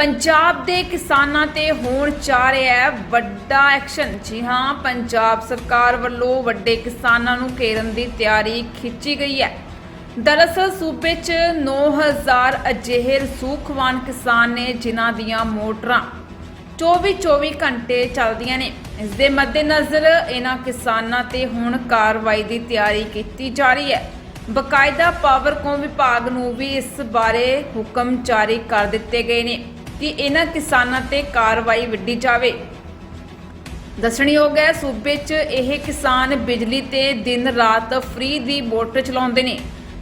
ਪੰਜਾਬ ਦੇ ਕਿਸਾਨਾਂ ਤੇ ਹੋਣ ਜਾ ਰਿਹਾ ਹੈ ਵੱਡਾ ਐਕਸ਼ਨ। ਜੀ ਹਾਂ, ਪੰਜਾਬ ਸਰਕਾਰ ਵੱਲੋਂ ਵੱਡੇ ਕਿਸਾਨਾਂ ਨੂੰ ਘੇਰਨ ਦੀ ਤਿਆਰੀ ਖਿੱਚੀ ਗਈ ਹੈ। ਦਰਅਸਲ, ਸੂਬੇ 'ਚ 9000 ਅਜਿਹੇ ਰਸੂਖਵਾਨ ਕਿਸਾਨ ਨੇ ਜਿਨ੍ਹਾਂ ਦੀਆਂ ਮੋਟਰਾਂ 24-24 ਘੰਟੇ ਚੱਲਦੀਆਂ ਨੇ। ਇਸ ਦੇ ਮੱਦੇਨਜ਼ਰ ਇਹਨਾਂ ਕਿਸਾਨਾਂ ਤੇ ਹੁਣ ਕਾਰਵਾਈ ਦੀ ਤਿਆਰੀ ਕੀਤੀ ਜਾ ਰਹੀ ਹੈ। ਬਕਾਇਦਾ ਪਾਵਰਕੌਮ ਵਿਭਾਗ ਨੂੰ ਵੀ ਇਸ ਬਾਰੇ ਹੁਕਮ ਜਾਰੀ ਕਰ ਦਿੱਤੇ ਗਏ ਨੇ। ਕਿ ਇਹਨਾਂ ਕਿਸਾਨਾਂ ਤੇ ਕਾਰਵਾਈ ਵਿੱਢੀ ਜਾਵੇ। ਦੱਸਣਯੋਗ ਹੈ, ਸੂਬੇ 'ਚ ਇਹ ਕਿਸਾਨ ਬਿਜਲੀ ਤੇ ਦਿਨ ਰਾਤ ਫ੍ਰੀ ਦੀ ਮੋਟਰ ਚਲਾਉਂਦੇ ਨੇ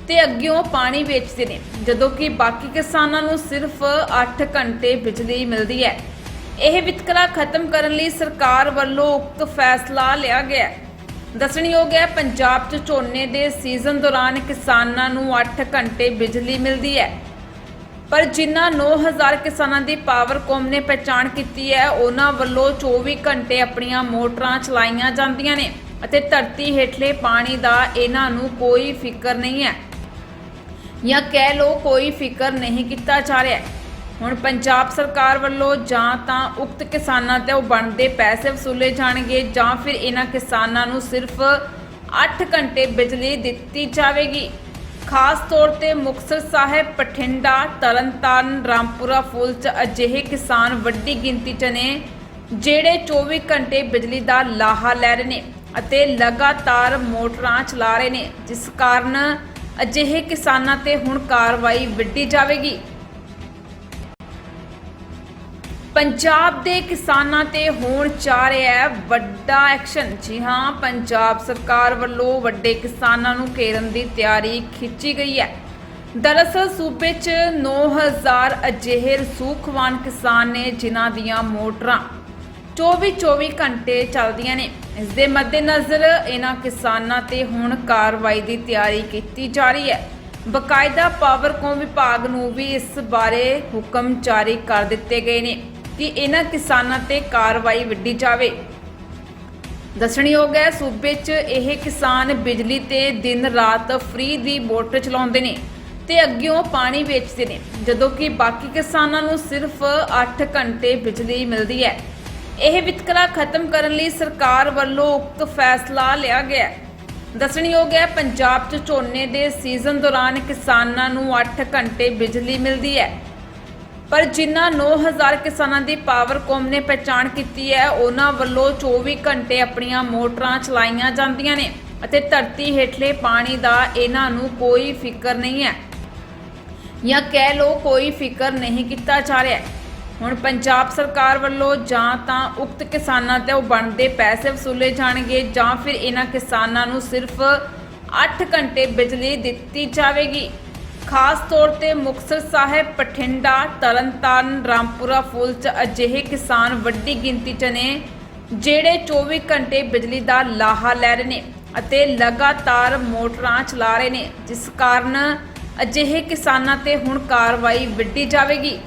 ਤੇ ਅੱਗਿਓਂ ਪਾਣੀ ਵੇਚਦੇ ਨੇ, ਜਦੋਂ ਕਿ ਬਾਕੀ ਕਿਸਾਨਾਂ ਨੂੰ ਸਿਰਫ 8 ਘੰਟੇ ਬਿਜਲੀ ਮਿਲਦੀ ਹੈ। ਇਹ ਵਿਤਕਰਾ ਖਤਮ ਕਰਨ ਲਈ ਸਰਕਾਰ ਵੱਲੋਂ ਉਕਤ ਫੈਸਲਾ ਲਿਆ ਗਿਆ ਦੱਸਣਯੋਗ ਹੈ, ਪੰਜਾਬ 'ਚ ਝੋਨੇ ਦੇ ਸੀਜ਼ਨ ਦੌਰਾਨ ਕਿਸਾਨਾਂ ਨੂੰ 8 ਘੰਟੇ ਬਿਜਲੀ ਮਿਲਦੀ ਹੈ। ਪਰ ਜਿਨ੍ਹਾਂ 9000 ਕਿਸਾਨਾਂ ਦੀ ਪਾਵਰਕੌਮ ਨੇ ਪਛਾਣ ਕੀਤੀ ਹੈ, ਉਹਨਾਂ ਵੱਲੋਂ 24 ਘੰਟੇ ਆਪਣੀਆਂ ਮੋਟਰਾਂ ਚਲਾਈਆਂ ਜਾਂਦੀਆਂ ਨੇ ਅਤੇ ਧਰਤੀ ਹੇਠਲੇ ਪਾਣੀ ਦਾ ਇਹਨਾਂ ਨੂੰ ਕੋਈ ਫਿਕਰ ਨਹੀਂ ਹੈ ਜਾਂ ਕਹਿ ਲੋ ਕੋਈ ਫਿਕਰ ਨਹੀਂ ਕੀਤਾ ਜਾ ਰਿਹਾ ਹੁਣ ਪੰਜਾਬ ਸਰਕਾਰ ਵੱਲੋਂ ਜਾਂ ਤਾਂ ਉਕਤ ਕਿਸਾਨਾਂ ਤੇ ਉਹ ਬਣਦੇ ਪੈਸੇ ਵਸੂਲੇ ਜਾਣਗੇ ਜਾਂ ਫਿਰ ਇਹਨਾਂ ਕਿਸਾਨਾਂ ਨੂੰ ਸਿਰਫ 8 ਘੰਟੇ ਬਿਜਲੀ ਦਿੱਤੀ ਜਾਵੇਗੀ। ਖਾਸ ਤੌਰ ਤੇ ਮੁਕਤਸਰ ਸਾਹਿਬ ਪਠਿੰਡਾ ਤਰਨਤਾਰਨ, ਰਾਮਪੁਰਾ ਫੁੱਲ ਚ ਅਜਿਹੇ ਕਿਸਾਨ ਵੱਡੀ ਗਿਣਤੀ ਚ ਨੇ, ਜਿਹੜੇ 24 ਘੰਟੇ ਬਿਜਲੀ ਦਾ ਲਾਹਾ ਲੈ ਰਹੇ ਨੇ ਅਤੇ ਲਗਾਤਾਰ ਮੋਟਰਾਂ ਚਲਾ ਰਹੇ ਨੇ, ਜਿਸ ਕਾਰਨ ਅਜਿਹੇ ਕਿਸਾਨਾਂ ਤੇ ਹੁਣ ਕਾਰਵਾਈ ਵਿੱਢੀ ਜਾਵੇਗੀ। ਪੰਜਾਬ ਦੇ ਕਿਸਾਨਾਂ ਤੇ ਹੋਣ ਜਾ ਰਿਹਾ ਹੈ ਵੱਡਾ ਐਕਸ਼ਨ। ਜੀ ਹਾਂ, ਪੰਜਾਬ ਸਰਕਾਰ ਵੱਲੋਂ ਵੱਡੇ ਕਿਸਾਨਾਂ ਨੂੰ ਘੇਰਨ ਦੀ ਤਿਆਰੀ ਖਿੱਚੀ ਗਈ ਹੈ। ਦਰਅਸਲ, ਸੂਬੇ 'ਚ 9000 ਅਜਿਹੇ ਰਸੂਖਵਾਨ ਕਿਸਾਨ ਨੇ ਜਿਨ੍ਹਾਂ ਦੀਆਂ ਮੋਟਰਾਂ 24-24 ਘੰਟੇ ਚੱਲਦੀਆਂ ਨੇ। ਇਸ ਦੇ ਮੱਦੇਨਜ਼ਰ ਇਹਨਾਂ ਕਿਸਾਨਾਂ ਤੇ ਹੁਣ ਕਾਰਵਾਈ ਦੀ ਤਿਆਰੀ ਕੀਤੀ ਜਾ ਰਹੀ ਹੈ। ਬਕਾਇਦਾ ਪਾਵਰਕੌਮ ਵਿਭਾਗ ਨੂੰ ਵੀ ਇਸ ਬਾਰੇ ਹੁਕਮ ਜਾਰੀ ਕਰ ਦਿੱਤੇ ਗਏ ਨੇ। ਕਿ ਇਹਨਾਂ ਕਿਸਾਨਾਂ ਤੇ ਕਾਰਵਾਈ ਵਿੱਢੀ ਜਾਵੇ। ਦੱਸਣਯੋਗ ਹੈ, ਸੂਬੇ 'ਚ ਇਹ ਕਿਸਾਨ ਬਿਜਲੀ ਤੇ ਦਿਨ ਰਾਤ ਫ੍ਰੀ ਦੀ ਮੋਟਰ ਚਲਾਉਂਦੇ ਨੇ ਤੇ ਅੱਗਿਓਂ ਪਾਣੀ ਵੇਚਦੇ ਨੇ, ਜਦੋਂ ਕਿ ਬਾਕੀ ਕਿਸਾਨਾਂ ਨੂੰ ਸਿਰਫ 8 ਘੰਟੇ ਬਿਜਲੀ ਮਿਲਦੀ ਹੈ। ਇਹ ਵਿਤਕਰਾ ਖਤਮ ਕਰਨ ਲਈ ਸਰਕਾਰ ਵੱਲੋਂ ਉਕਤ ਫੈਸਲਾ ਲਿਆ ਗਿਆ ਦੱਸਣਯੋਗ ਹੈ, ਪੰਜਾਬ 'ਚ ਝੋਨੇ ਦੇ ਸੀਜ਼ਨ ਦੌਰਾਨ ਕਿਸਾਨਾਂ ਨੂੰ 8 ਘੰਟੇ ਬਿਜਲੀ ਮਿਲਦੀ ਹੈ। ਪਰ ਜਿਨ੍ਹਾਂ 9000 ਕਿਸਾਨਾਂ ਦੀ ਪਾਵਰਕੌਮ ਨੇ ਪਛਾਣ ਕੀਤੀ ਹੈ, ਉਹਨਾਂ ਵੱਲੋਂ 24 ਘੰਟੇ ਆਪਣੀਆਂ ਮੋਟਰਾਂ ਚਲਾਈਆਂ ਜਾਂਦੀਆਂ ਨੇ ਅਤੇ ਧਰਤੀ ਹੇਠਲੇ ਪਾਣੀ ਦਾ ਇਹਨਾਂ ਨੂੰ ਕੋਈ ਫਿਕਰ ਨਹੀਂ ਹੈ ਜਾਂ ਕਹਿ ਲੋ ਕੋਈ ਫਿਕਰ ਨਹੀਂ ਕੀਤਾ ਜਾ ਰਿਹਾ ਹੁਣ ਪੰਜਾਬ ਸਰਕਾਰ ਵੱਲੋਂ ਜਾਂ ਤਾਂ ਉਕਤ ਕਿਸਾਨਾਂ ਤੇ ਉਹ ਬਣਦੇ ਪੈਸੇ ਵਸੂਲੇ ਜਾਣਗੇ ਜਾਂ ਫਿਰ ਇਹਨਾਂ ਕਿਸਾਨਾਂ ਨੂੰ ਸਿਰਫ 8 ਘੰਟੇ ਬਿਜਲੀ ਦਿੱਤੀ ਜਾਵੇਗੀ। ਖਾਸ ਤੌਰ ਤੇ ਮੁਕਤਸਰ ਸਾਹਿਬ ਪਠਿੰਡਾ ਤਰਨਤਾਰਨ, ਰਾਮਪੁਰਾ ਫੁੱਲ ਚ ਅਜਿਹੇ ਕਿਸਾਨ ਵੱਡੀ ਗਿਣਤੀ ਚ ਨੇ, ਜਿਹੜੇ 24 ਘੰਟੇ ਬਿਜਲੀ ਦਾ ਲਾਹਾ ਲੈ ਰਹੇ ਨੇ ਅਤੇ ਲਗਾਤਾਰ ਮੋਟਰਾਂ ਚਲਾ ਰਹੇ ਨੇ, ਜਿਸ ਕਾਰਨ ਅਜਿਹੇ ਕਿਸਾਨਾਂ ਤੇ ਹੁਣ ਕਾਰਵਾਈ ਵਿੱਢੀ ਜਾਵੇਗੀ।